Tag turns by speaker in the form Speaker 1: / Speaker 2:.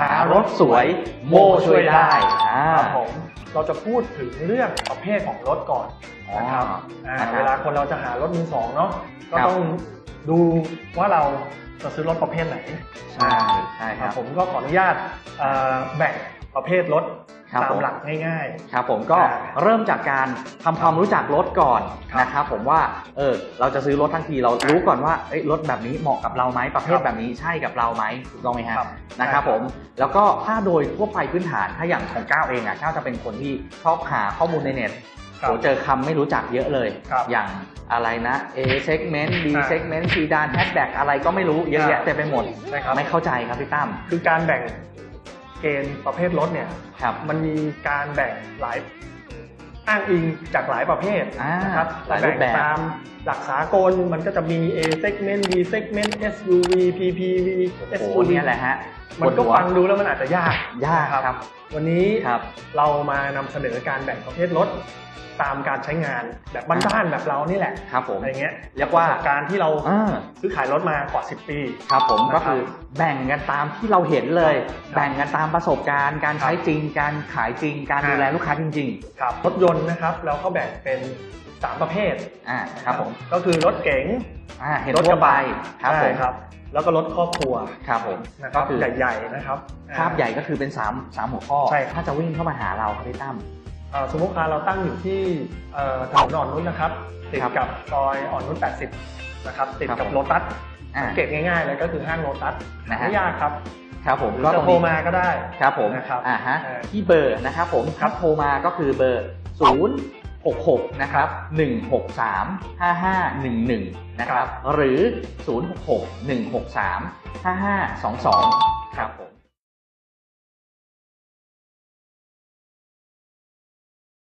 Speaker 1: หารถสวยโมช่วยได้อ่า
Speaker 2: ครับผมเราจะพูดถึงเรื่องประเภทของรถก่อนนะครับ
Speaker 1: อ๋ออ่านะครับ
Speaker 2: เวลาคนเราจะหารถมือสองเนาะก็
Speaker 1: ครับ
Speaker 2: ต้องดูว่าเราจะซื้อรถประเภทไหน
Speaker 1: ใช่ใช่ครับ
Speaker 2: ผมก็ขออนุญาตเอ่อแบ่งประเภทรถ
Speaker 1: ครับ
Speaker 2: ตาม
Speaker 1: ผม
Speaker 2: หลักง่าย
Speaker 1: ครับผมก็
Speaker 2: อ่า
Speaker 1: เริ่มจากการทำความรู้จักรถก่อน
Speaker 2: ครับ
Speaker 1: นะครับผมว่าเออเราจะซื้อรถทั้งทีเรารู้ก่อนว่าเอ้ยรถแบบนี้เหมาะกับเราไหมประเภท
Speaker 2: ครับ
Speaker 1: แบบนี้ใช่กับเราไหมถูกต้องไหมฮะ
Speaker 2: ครับ
Speaker 1: นะครับ
Speaker 2: ใช่
Speaker 1: ผมแล้วก็ถ้าโดยทั่วไปพื้นฐานถ้าอย่างของก้าวเองอะก้าวจะเป็นคนที่ชอบหาข้อมูลในเน็ต
Speaker 2: ครับ
Speaker 1: โหเจอคำไม่รู้จักเยอะเลย
Speaker 2: ครับ
Speaker 1: อย่างอะไรนะ A segment B
Speaker 2: อ่า
Speaker 1: segment C ดาน hatchback อะไรก็ไม่รู้เยอะแยะเต็มไปหมด
Speaker 2: ใช่ครับ
Speaker 1: ไม่เข้าใจครับพี่ตั้ม
Speaker 2: ๆคือการแบ่ง เกณฑ์ประเภทรถเนี่ย
Speaker 1: ครับ
Speaker 2: มันมีการแบ่งหลายอ้างอิงจากหลายประเภท
Speaker 1: อ่า
Speaker 2: นะครับ
Speaker 1: หลายรู
Speaker 2: แบ่
Speaker 1: ป
Speaker 2: ง
Speaker 1: แบบ
Speaker 2: ตามหลักสากลมันก็จะมี A segment B segment SUV PPV
Speaker 1: โอ้โห
Speaker 2: SUV
Speaker 1: เนี่ยแหละฮะ
Speaker 2: มันก็
Speaker 1: ปวดหัว
Speaker 2: ฟังดูแล้วมันอาจจะยาก
Speaker 1: ยากครับ
Speaker 2: วันนี้
Speaker 1: ครับ
Speaker 2: เรามานำเสนอการแบ่งประเภทรถตามการใช้งานแบบบ้านๆแบบเรานี่แหละ
Speaker 1: ครับผม
Speaker 2: อะไรเงี้ย
Speaker 1: เรียกว่า
Speaker 2: ประสบการณ์ที่เรา
Speaker 1: อ่า
Speaker 2: ซื้อขายรถมากว่า 10 ปี
Speaker 1: ครับผม
Speaker 2: นะครับ
Speaker 1: ก็คือแบ่งกันตามที่เราเห็นเลย
Speaker 2: ครับ
Speaker 1: แบ่งกันตามประสบการณ์ การใช้
Speaker 2: ครับ
Speaker 1: จริง การขายจริง การ
Speaker 2: ครับ
Speaker 1: ดูแลลูกค้าจริง
Speaker 2: ครับรถยนต์นะครับเราก็แบ่งเป็น 3 ประเภท
Speaker 1: ๆอ่าครับผม
Speaker 2: ก็คือรถเก๋ง
Speaker 1: อ่าเห็น
Speaker 2: รถ
Speaker 1: ทั่
Speaker 2: ก
Speaker 1: ว
Speaker 2: ระ
Speaker 1: ไป
Speaker 2: บะ
Speaker 1: ครับผ
Speaker 2: ใช่
Speaker 1: ม
Speaker 2: ครับ แล้วก็รถครอบครัว
Speaker 1: ครับผม
Speaker 2: นะค
Speaker 1: ก็
Speaker 2: รับ
Speaker 1: คือ
Speaker 2: ใหญ่ๆนะครับ
Speaker 1: ภาพใหญ่ก็คือเป็น3 3หัวข้อ
Speaker 2: ใช่ครับ
Speaker 1: ถ้าจะวิ่งเข้ามาหาเราครับพี่ตั้ม
Speaker 2: เอ่อสมมติว่าเราตั้งอยู่ที่เอ่อถนนอ่อนนุชนะครับติด
Speaker 1: ครับ
Speaker 2: กับซอยอ่อนนุช80นะครับติด
Speaker 1: ครับ
Speaker 2: กับ
Speaker 1: ผม
Speaker 2: โลตัส
Speaker 1: อ่า
Speaker 2: สังเกตง่ายๆเลยก็คือห้างโลตัส
Speaker 1: นะฮะ
Speaker 2: ไม่ยากครับ
Speaker 1: ครับผม
Speaker 2: หรือ
Speaker 1: ก็ต
Speaker 2: จะ
Speaker 1: รง
Speaker 2: โทร
Speaker 1: นี้
Speaker 2: มาก็ได้
Speaker 1: ครับผม
Speaker 2: นะครับ
Speaker 1: อ่าฮะ
Speaker 2: เออ
Speaker 1: ที่เบอร์นะครับผม
Speaker 2: ครั
Speaker 1: ถ้า
Speaker 2: บ
Speaker 1: โทรมาก็คือเบอร์0 6 66 นะครับ 163 5511 นะครับ หรือ 0 6 6 163 5522 ครับผม